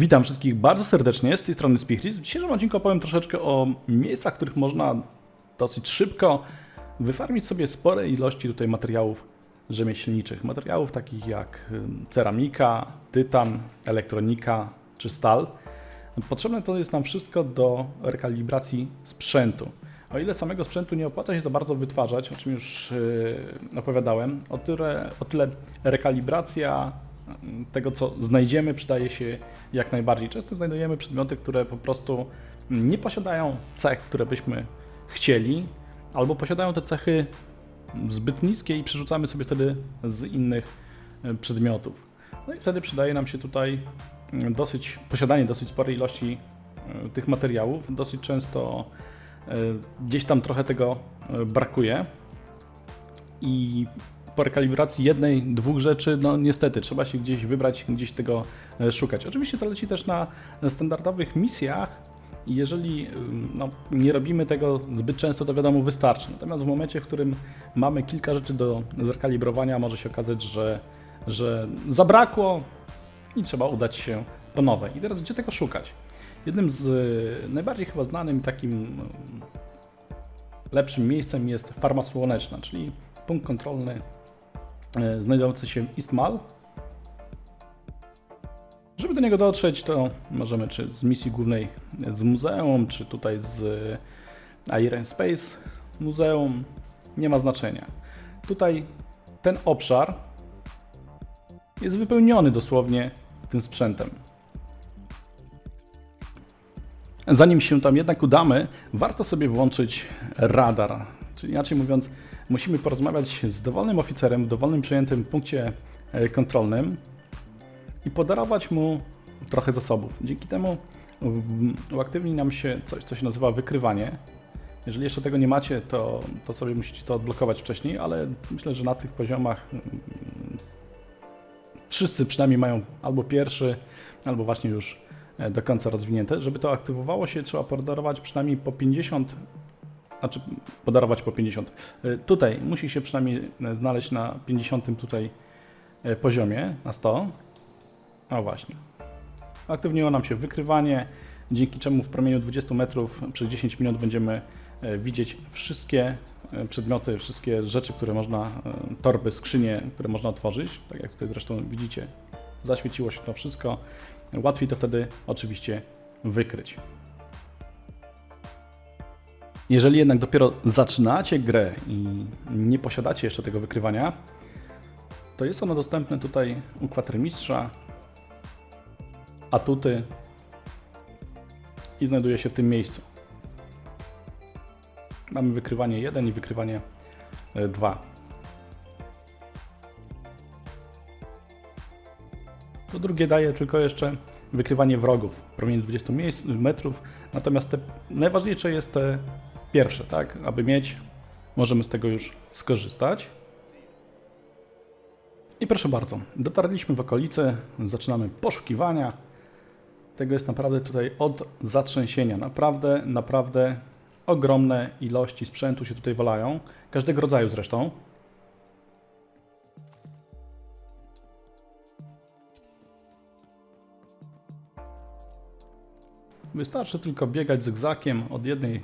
Witam wszystkich bardzo serdecznie, z tej strony Spichris. W dzisiejszym odcinku opowiem troszeczkę o miejscach, w których można dosyć szybko wyfarmić sobie spore ilości tutaj materiałów rzemieślniczych. Materiałów takich jak ceramika, tytan, elektronika czy stal. Potrzebne to jest nam wszystko do rekalibracji sprzętu. O ile samego sprzętu nie opłaca się za bardzo wytwarzać, o czym już yy, opowiadałem, o tyle, o tyle rekalibracja tego, co znajdziemy, przydaje się jak najbardziej. Często znajdujemy przedmioty, które po prostu nie posiadają cech, które byśmy chcieli, albo posiadają te cechy zbyt niskie i przerzucamy sobie wtedy z innych e, przedmiotów. No i wtedy przydaje nam się tutaj mm, dosyć, posiadanie dosyć sporej ilości e, tych materiałów. Dosyć często e, gdzieś tam trochę tego brakuje. I po rekalibracji jednej, dwóch rzeczy, no niestety, trzeba się gdzieś wybrać, gdzieś tego e, szukać. Oczywiście to leci też na standardowych misjach jeżeli ym, no, nie robimy tego zbyt często, to wiadomo, wystarczy. Natomiast w momencie, w którym mamy kilka rzeczy do zrekalibrowania, może się okazać, że, że zabrakło i trzeba udać się po nowe. I teraz gdzie tego szukać? Jednym z y, najbardziej chyba znanym takim ym, lepszym miejscem jest farma słoneczna, czyli punkt kontrolny znajdujący się Istmal. Żeby do niego dotrzeć, to możemy czy z misji głównej z muzeum, czy tutaj z Iron Space Muzeum, nie ma znaczenia. Tutaj ten obszar jest wypełniony dosłownie tym sprzętem. Zanim się tam jednak udamy, warto sobie włączyć radar. Czyli inaczej mówiąc, musimy porozmawiać z dowolnym oficerem w dowolnym przejętym punkcie e, kontrolnym i podarować mu trochę zasobów. Dzięki temu uaktywni nam się coś, co się nazywa wykrywanie. Jeżeli jeszcze tego nie macie, to, to sobie musicie to odblokować wcześniej, ale myślę, że na tych poziomach mm, wszyscy przynajmniej mają albo pierwszy, albo właśnie już e, do końca rozwinięte. Żeby to aktywowało się, trzeba podarować przynajmniej po 50, znaczy podarować po 50. E, Tutaj musi się przynajmniej e, znaleźć na 50 tutaj e, poziomie, na 100. A właśnie. Aktywniło nam się wykrywanie, dzięki czemu w promieniu 20 metrów przez 10 minut będziemy e, widzieć wszystkie przedmioty, wszystkie rzeczy, które można, torby, skrzynie, które można otworzyć. Tak jak tutaj zresztą widzicie, zaświeciło się to wszystko. Łatwiej to wtedy oczywiście wykryć. Jeżeli jednak dopiero zaczynacie grę i nie posiadacie jeszcze tego wykrywania, to jest ono dostępne tutaj u kwatermistrza, atuty i znajduje się w tym miejscu. Mamy wykrywanie 1 i wykrywanie 2. To drugie daje tylko jeszcze wykrywanie wrogów w promieniu 20 miejsc, metrów, natomiast te, najważniejsze jest te pierwsze, tak? Aby mieć, możemy z tego już skorzystać. I proszę bardzo, dotarliśmy w okolice, zaczynamy poszukiwania. Tego jest naprawdę tutaj od zatrzęsienia. Naprawdę, naprawdę ogromne ilości sprzętu się tutaj walają. Każdego rodzaju zresztą. Wystarczy tylko biegać zygzakiem od jednej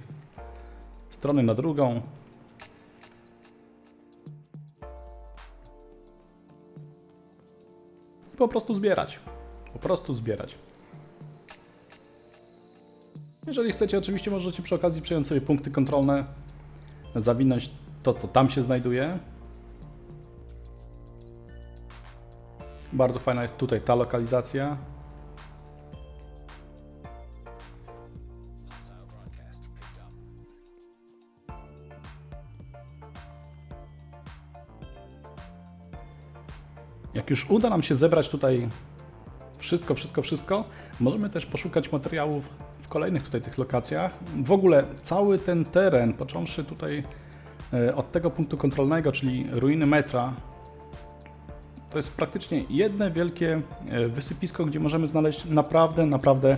strony na drugą. I po prostu zbierać. Po prostu zbierać. Jeżeli chcecie, oczywiście możecie przy okazji przejąć sobie punkty kontrolne, zawinąć to, co tam się znajduje. Bardzo fajna jest tutaj ta lokalizacja. Jak już uda nam się zebrać tutaj wszystko, wszystko, wszystko, możemy też poszukać materiałów w kolejnych tutaj tych lokacjach. W ogóle cały ten teren, począwszy tutaj e, od tego punktu kontrolnego, czyli ruiny metra, to jest praktycznie jedne wielkie e, wysypisko, gdzie możemy znaleźć naprawdę, naprawdę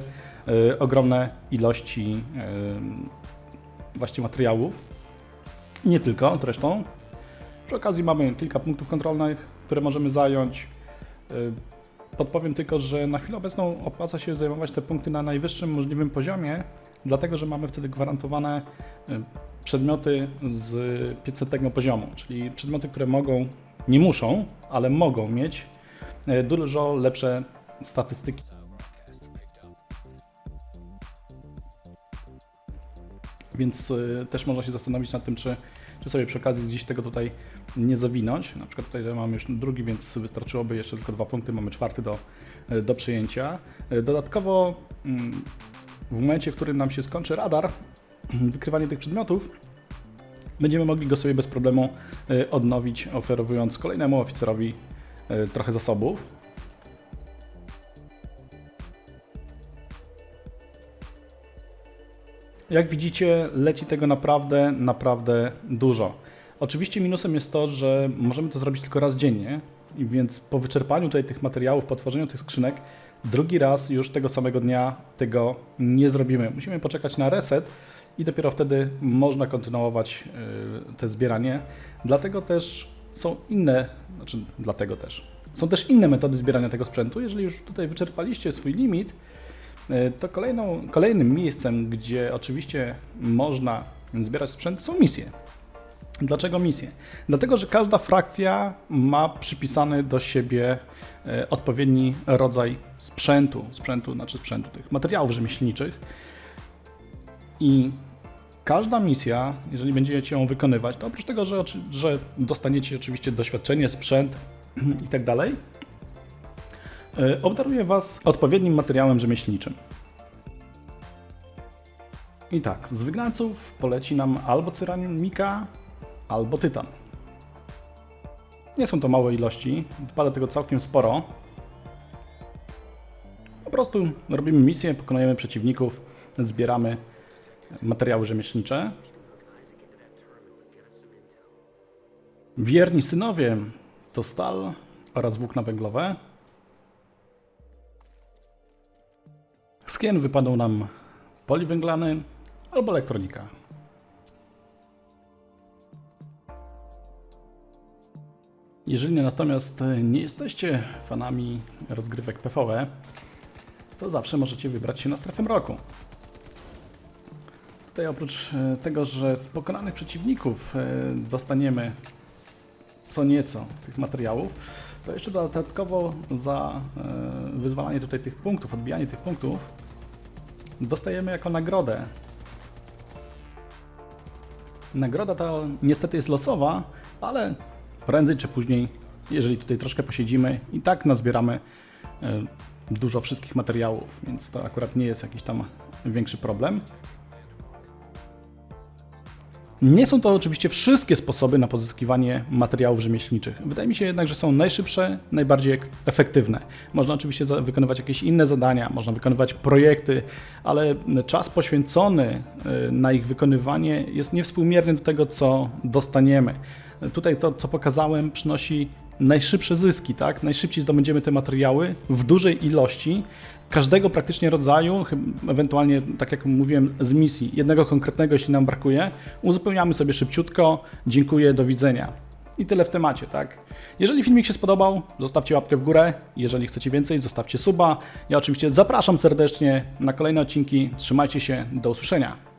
e, ogromne ilości właśnie materiałów. Nie tylko zresztą. Przy okazji mamy kilka punktów kontrolnych, które możemy zająć. Y, podpowiem tylko, że na chwilę obecną opłaca się zajmować te punkty na najwyższym możliwym poziomie, dlatego że mamy wtedy gwarantowane y, przedmioty z 500 poziomu, czyli przedmioty, które mogą, nie muszą, ale mogą mieć y, dużo lepsze statystyki. Więc też można się zastanowić nad tym, czy, czy sobie przy okazji gdzieś tego tutaj nie zawinąć. Na przykład tutaj mamy już drugi, więc wystarczyłoby jeszcze tylko dwa punkty, mamy czwarty do, y, do przyjęcia. Y, Dodatkowo mm, w momencie, w którym nam się skończy radar, wykrywanie tych przedmiotów, będziemy mogli go sobie bez problemu y, odnowić, oferowując kolejnemu oficerowi trochę zasobów. Jak widzicie, leci tego naprawdę, naprawdę dużo. Oczywiście minusem jest to, że możemy to zrobić tylko raz dziennie, więc po wyczerpaniu tutaj tych materiałów, po tworzeniu tych skrzynek, drugi raz już tego samego dnia tego nie zrobimy. Musimy poczekać na reset i dopiero wtedy można kontynuować yy, te zbieranie. Dlatego też są inne, znaczy dlatego też. Są też inne metody zbierania tego sprzętu. Jeżeli już tutaj wyczerpaliście swój limit, E, to kolejną, kolejnym miejscem, gdzie oczywiście można zbierać sprzęt, są misje. Dlaczego misje? Dlatego, że każda frakcja ma przypisany do siebie e, odpowiedni rodzaj sprzętu, sprzętu, znaczy sprzętu tych materiałów rzemieślniczych. I każda misja, jeżeli będziecie ją wykonywać, to oprócz tego, że, że dostaniecie oczywiście doświadczenie, sprzęt i tak dalej, E, obdaruje Was odpowiednim materiałem rzemieślniczym. I tak, z wygnańców poleci nam albo ceramika, albo tytan. Nie są to małe ilości, wypada tego całkiem sporo. Po prostu robimy misję, pokonujemy przeciwników, zbieramy materiały rzemieślnicze. Wierni synowie to stal oraz włókna węglowe. Z kien wypadł nam poliwęglany albo elektronika. Jeżeli natomiast nie jesteście fanami rozgrywek PvE, to zawsze możecie wybrać się na strefę mroku. Tutaj oprócz e, tego, że z pokonanych przeciwników e, dostaniemy co nieco tych materiałów, to jeszcze dodatkowo za e, wyzwalanie tutaj tych punktów, odbijanie tych punktów, dostajemy jako nagrodę. Nagroda ta niestety jest losowa, ale prędzej czy później, jeżeli tutaj troszkę posiedzimy, i tak nazbieramy e, dużo wszystkich materiałów, więc to akurat nie jest jakiś tam większy problem. Nie są to oczywiście wszystkie sposoby na pozyskiwanie materiałów rzemieślniczych. Wydaje mi się jednak, że są najszybsze, najbardziej ek- efektywne. Można oczywiście wykonywać jakieś inne zadania, można wykonywać projekty, ale czas poświęcony y, na ich wykonywanie jest niewspółmierny do tego, co dostaniemy. Tutaj to, co pokazałem, przynosi najszybsze zyski, tak? Najszybciej zdobędziemy te materiały w dużej ilości, każdego praktycznie rodzaju, ewentualnie, tak jak mówiłem, z misji, jednego konkretnego, jeśli nam brakuje, uzupełniamy sobie szybciutko, dziękuję, do widzenia. I tyle w temacie, tak? Jeżeli filmik się spodobał, zostawcie łapkę w górę. Jeżeli chcecie więcej, zostawcie suba. Ja oczywiście zapraszam serdecznie na kolejne odcinki. Trzymajcie się, do usłyszenia.